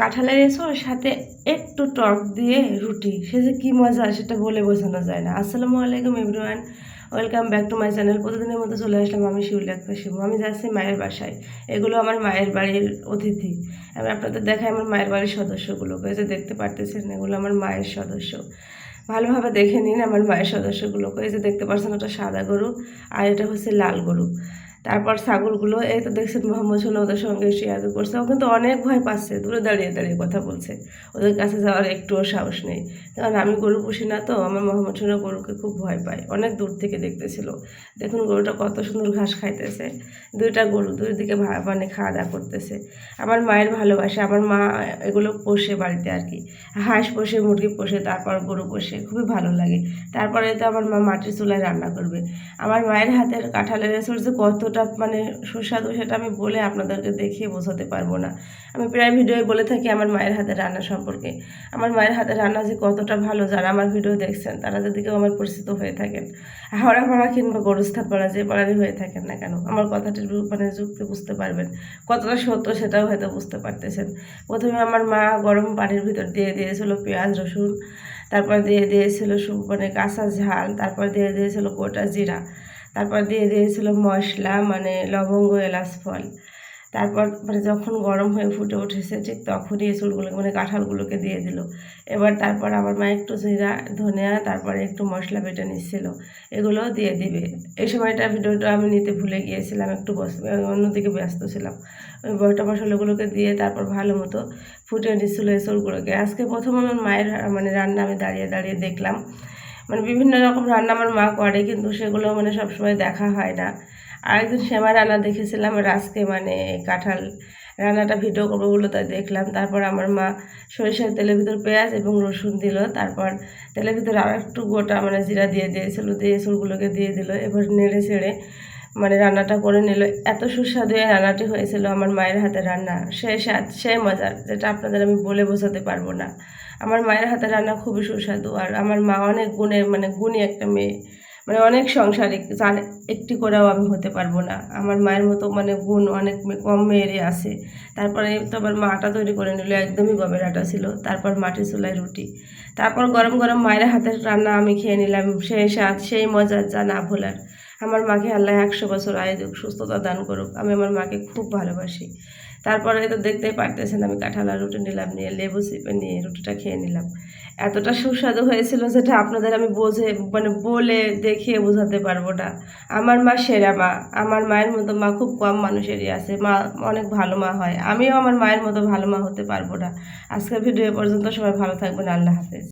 কাঁঠালের এসোর সাথে একটু টক দিয়ে রুটি। সে যে কী মজা, সেটা বলে বোঝানো যায় না। আসসালামু আলাইকুম everyone welcome back to my channel প্রতিদিনের মতো চলে আসলাম আমি শিউলি একটা শিবু। আমি যাচ্ছি মায়ের বাসায়। এগুলো আমার মায়ের বাড়ির অতিথি। আমি আপনাদের দেখাই আমার মায়ের বাড়ির সদস্যগুলোকে যে দেখতে পারতেছেন, এগুলো আমার মায়ের সদস্য। ভালোভাবে দেখে নিন আমার মায়ের সদস্যগুলোকে এই যে দেখতে পাচ্ছেন ওটা সাদা গরু, আর এটা হচ্ছে লাল গরু। তারপর ছাগলগুলো, এই তো দেখছেন মোহাম্মদ সোনা ওদের সঙ্গে শেয়ার করছে। ও কিন্তু অনেক ভয় পাচ্ছে, দূরে দাঁড়িয়ে দাঁড়িয়ে কথা বলছে। ওদের কাছে যাওয়ার একটুও সাহস নেই। কারণ আমি গরু পুষি না তো, আমার মোহাম্মদ সোনা গরুকে খুব ভয় পায়। অনেক দূর থেকে দেখতেছিল। দেখুন গরুটা কত সুন্দর ঘাস খাইতেছে। দুইটা গরু দুই দিকে মানে খাওয়া দাওয়া করতেছে। আমার মায়ের ভালোবাসা, আমার মা এগুলো পোষে বাড়িতে আর কি। হাঁস পোষে, মুরগি পোষে, তারপর গরু পোষে, খুবই ভালো লাগে। তারপরে তো আমার মা মাটির চুলায় রান্না করবে। আমার মায়ের হাতের কাঁঠালের রেসোর্স যে কতটা মানে সুস্বাদু সেটা আমি বলে আপনাদেরকে দেখিয়ে বোঝাতে পারব না। আমি প্রায় ভিডিওয় বলে থাকি আমার মায়ের হাতের রান্না সম্পর্কে। আমার মায়ের হাতের রান্না যে কতটা ভালো যারা আমার ভিডিও দেখছেন, তারা যদি কেউ আমার পরিচিত হয়ে থাকেন হাওড়া পাড়া কিংবা গরুস্থান পাড়া যে পাড়ারই হয়ে থাকেন না কেন, আমার কথাটি মানে যুক্তি বুঝতে পারবেন। কতটা সত্য সেটাও হয়তো বুঝতে পারতেছেন। প্রথমে আমার মা গরম পানির ভিতর দিয়ে দিয়েছিল পেঁয়াজ, রসুন, তারপর দিয়ে দিয়েছিল মানে কাঁচা ঝাল, তারপর দিয়ে দিয়েছিল গোটা জিরা। তারপর দিয়ে দিয়েছিল মশলা মানে লবঙ্গ, এলাচ, ফল। তারপর মানে যখন গরম হয়ে ফুটে উঠেছে, ঠিক তখনই এই মানে কাঁঠালগুলোকে দিয়ে দিল। এবার তারপর আমার মা একটু জিরা, ধনিয়া, তারপরে একটু মশলা বেটে নিচ্ছিল। এগুলো দিয়ে দিবে। এই সময়টা ভিডিওটা আমি নিতে ভুলে গিয়েছিলাম, একটু অন্যদিকে ব্যস্ত ছিলাম। ওই বটা মশলাগুলোকে দিয়ে তারপর ভালো মতো ফুটে নিচ্ছিল এই আজকে প্রথম আমার মায়ের মানে রান্না আমি দাঁড়িয়ে দাঁড়িয়ে দেখলাম। মানে বিভিন্ন রকম রান্না আমার মা করে, কিন্তু সেগুলো মানে সবসময় দেখা হয় না। আর একদিন শ্যামা রান্না দেখেছিলাম আর আজকে মানে কাঁঠাল রান্নাটা ভিডিও করব তাই দেখলাম। তারপর আমার মা সরিষার তেলের ভিতর পেঁয়াজ এবং রসুন দিল। তারপর তেলের ভিতর আর একটু গোটা মানে জিরা দিয়ে দিয়েছিল, দিয়ে চুলগুলোকে দিয়ে দিল। এবার নেড়ে ছেড়ে মানে রান্নাটা করে নিল। এত সুস্বাদু এই রান্নাটি হয়েছিল আমার মায়ের হাতে রান্না। সে স্বাদ, সে মজার যেটা আপনাদের আমি বলে বোঝাতে পারব না। আমার মায়ের হাতে রান্না খুবই সুস্বাদু আর আমার মা অনেক গুণের মানে গুণী একটা মেয়ে। মানে অনেক সংসারিক যার একটি করেও আমি হতে পারব না। আমার মায়ের মতো মানে গুণ অনেক কম মেয়েরই আছে। তারপরে তো আবার মা আটা তৈরি করে নিল, একদমই গমের আটা ছিল। তারপর মাটির চুলায় রুটি। তারপর গরম গরম মায়ের হাতের রান্না আমি খেয়ে নিলাম। সেই স্বাদ, সেই মজার যা না ভোলার। আমার মাকে আল্লাহ একশো বছর আয় দিক, সুস্থতা দান করুক। আমি আমার মাকে খুব ভালোবাসি। তারপরে তো দেখতেই পারতেছেন, আমি কাঁঠালা রুটি নিলাম, নিয়ে লেবু চিপে নিয়ে রুটিটা খেয়ে নিলাম। এতটা সুস্বাদু হয়েছিল যেটা আপনাদের আমি বোঝে মানে বলে দেখিয়ে বোঝাতে পারব না। আমার মা সেরা মা। আমার মায়ের মতো মা খুব কম মানুষেরই আছে। মা অনেক ভালো মা হয়। আমিও আমার মায়ের মতো ভালো মা হতে পারব না। আজকের ভিডিও পর্যন্ত সবাই ভালো থাকবেন। আল্লাহ হাফেজ।